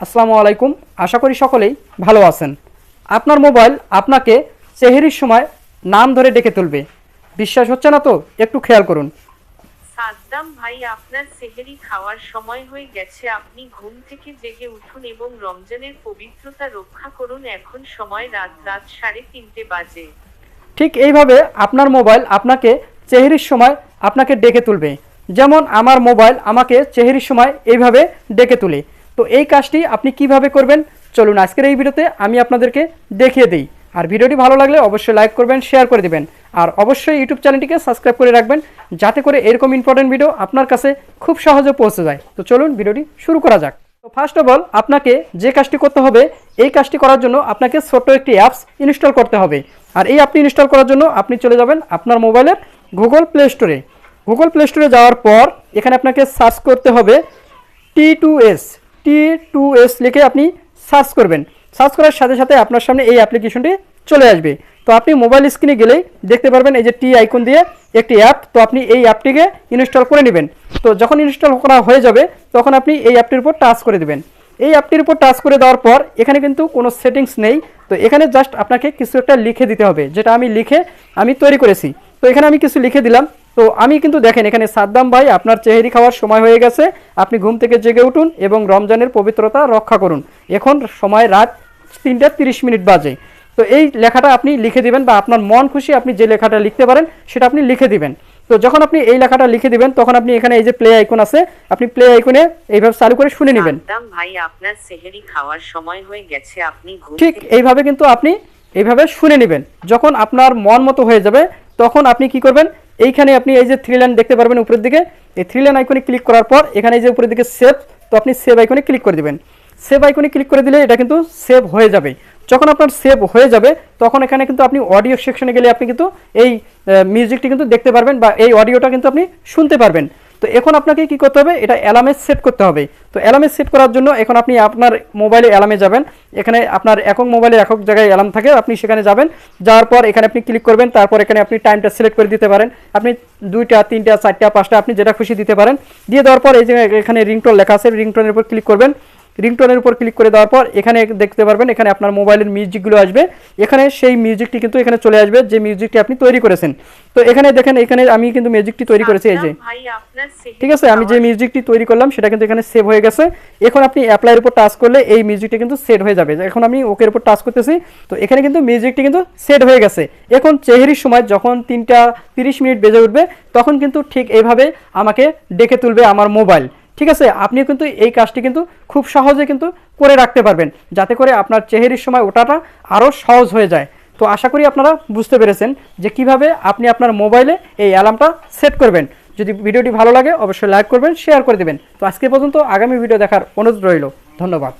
আসসালামু আলাইকুম। আশা করি সকলেই ভালো আছেন। আপনার মোবাইল আপনাকে চেহারির সময় নাম ধরে ডেকে তুলবে। বিশ্বাস হচ্ছে না তো? একটু খেয়াল করুন। সাদ্দাম ভাই আপনার সেহেরি খাওয়ার সময় হয়ে গেছে। আপনি ঘুম থেকে জেগে উঠুন এবং রমজানের পবিত্রতা রক্ষা করুন। এখন সময় রাত রাত সাড়ে তিনটে বাজে। ঠিক এইভাবে আপনার মোবাইল আপনাকে চেহারির সময় আপনাকে ডেকে তুলবে। যেমন আমার মোবাইল আমাকে চেহারির সময় এইভাবে ডেকে তুলে। তো এই কাজটি আপনি কীভাবে করবেন? চলুন আজকের এই ভিডিওতে আমি আপনাদেরকে দেখিয়ে দিই। আর ভিডিওটি ভালো লাগলে অবশ্যই লাইক করবেন, শেয়ার করে দেবেন। আর অবশ্যই ইউটিউব চ্যানেলটিকে সাবস্ক্রাইব করে রাখবেন, যাতে করে এরকম ইম্পর্টেন্ট ভিডিও আপনার কাছে খুব সহজে পৌঁছে যায়। তো চলুন ভিডিওটি শুরু করা যাক। তো ফার্স্ট অফ অল আপনাকে যে কাজটি করতে হবে, এই কাজটি করার জন্য আপনাকে ছোট্ট একটি অ্যাপস ইনস্টল করতে হবে। আর এই অ্যাপটি ইনস্টল করার জন্য আপনি চলে যাবেন আপনার মোবাইলের গুগল প্লে স্টোরে গুগল প্লে স্টোরে যাওয়ার পর এখানে আপনাকে সার্চ করতে হবে T two S T two S লিখে আপনি সার্চ করবেন। সার্চ করার সাথে সাথে আপনার সামনে এই অ্যাপ্লিকেশনটি চলে আসবে। তো আপনি মোবাইল স্ক্রিনে গেলেই দেখতে পারবেন এই যে টি আইকন দিয়ে একটি অ্যাপ তো আপনি এই অ্যাপটিকে ইনস্টল করে নেবেন। তো যখন ইনস্টল করা হয়ে যাবে, তখন আপনি এই অ্যাপটির উপর টাচ করে দেবেন। এই অ্যাপটির উপর টাচ করে দেওয়ার পর এখানে কিন্তু কোনো সেটিংস নেই। তো এখানে জাস্ট আপনাকে কিছু একটা লিখে দিতে হবে, যেটা আমি লিখে আমি তৈরি করেছি। তো এখানে আমি কিছু লিখে দিলাম। তো আমি কিন্তু দেখেন এখানে সাদ্দাম ভাই আপনার চেহারি খাওয়ার সময় হয়ে গেছে। আপনি ঘুম থেকে জেগে উঠুন এবং রমজানের পবিত্রতা রক্ষা করুন। এখন সময় রাত তিনটা তিরিশ মিনিট বাজে। তো এই লেখাটা আপনি লিখে দিবেন বা আপনার মন খুশি আপনি যে লেখাটা লিখতে পারেন সেটা আপনি লিখে দিবেন। তো যখন আপনি এই লেখাটা লিখে দিবেন তখন আপনি এখানে এই যে প্লে আইকন আছে আপনি প্লে আইকনে এইভাবে চালু করে শুনে নেবেন। ভাই আপনার সেহেরি খাওয়ার সময় হয়ে গেছে আপনি ঠিক এইভাবে কিন্তু আপনি এইভাবে শুনে নেবেন। যখন আপনার মন মতো হয়ে যাবে তখন আপনি কি করবেন? এইখানে আপনি এই যে থ্রি লাইন দেখতে পারবেন উপরের দিকে, এই থ্রি লাইন আইকনে ক্লিক করার পর এখানে এই যে উপরের দিকে সেভ তো আপনি সেভ আইকনে ক্লিক করে দেবেন। সেভ আইকনে ক্লিক করে দিলে এটা কিন্তু সেভ হয়ে যাবে। যখন আপনার সেভ হয়ে যাবে, তখন এখানে কিন্তু আপনি অডিও সেকশনে গেলে আপনি কিন্তু এই মিউজিকটি কিন্তু দেখতে পারবেন বা এই অডিওটা কিন্তু আপনি শুনতে পারবেন। তো এখন আপনাকে কি করতে হবে? এটা অ্যালার্মে সেট করতে হবে। তো অ্যালার্মে সেট করার জন্য এখন আপনি আপনার মোবাইলে অ্যালার্মে যাবেন। এখানে আপনার একক মোবাইলে একক জায়গায় অ্যালার্ম থাকে, আপনি সেখানে যাবেন। যাওয়ার পর এখানে আপনি ক্লিক করবেন, তারপর এখানে আপনি টাইমটা সিলেক্ট করে দিতে পারেন। আপনি দুইটা, তিনটা, চারটা, পাঁচটা আপনি যেটা খুশি দিতে পারেন। দিয়ে দেওয়ার পর এই যে এখানে রিংটোন লেখা আছে রিংটোনের উপর ক্লিক করবেন। রিংটোনের উপর ক্লিক করে দেওয়ার পর এখানে দেখতে পারবেন এখানে আপনার মোবাইলের মিউজিকগুলো আসবে। এখানে সেই মিউজিকটি কিন্তু এখানে চলে আসবে যে মিউজিকটি আপনি তৈরি করেছেন। তো এখানে দেখেন এখানে আমি কিন্তু মিউজিকটি তৈরি করেছি এই যে। সেহেরি ঠিক আছে আমি যে মিউজিকটি তৈরি করলাম সেটা কিন্তু এখানে সেভ হয়ে গেছে। এখন আপনি অ্যাপ্লাইয়ের উপর টাচ করলে এই মিউজিকটি কিন্তু সেট হয়ে যাবে। এখন আমি ওকের উপর টাচ করতেছি তো এখানে কিন্তু মিউজিকটি কিন্তু সেট হয়ে গেছে। এখন চেহারির সময় যখন তিনটা তিরিশ মিনিট বেজে উঠবে তখন কিন্তু ঠিক এইভাবে আমাকে ডেকে তুলবে আমার মোবাইল। ঠিক আছে? আপনি কিন্তু এই কাজটি কিন্তু খুব সহজে কিন্তু করে রাখতে পারবেন, যাতে করে আপনার চেহারির সময় ওটাটা আরও সহজ হয়ে যায়। তো আশা করি আপনারা বুঝতে পেরেছেন যে কীভাবে আপনি আপনার মোবাইলে এই অ্যালার্মটা সেট করবেন। যদি ভিডিওটি ভালো লাগে, অবশ্যই লাইক করবেন, শেয়ার করে দেবেন। তো আজকে পর্যন্ত আগামী ভিডিও দেখার অনুরোধ রইল। ধন্যবাদ।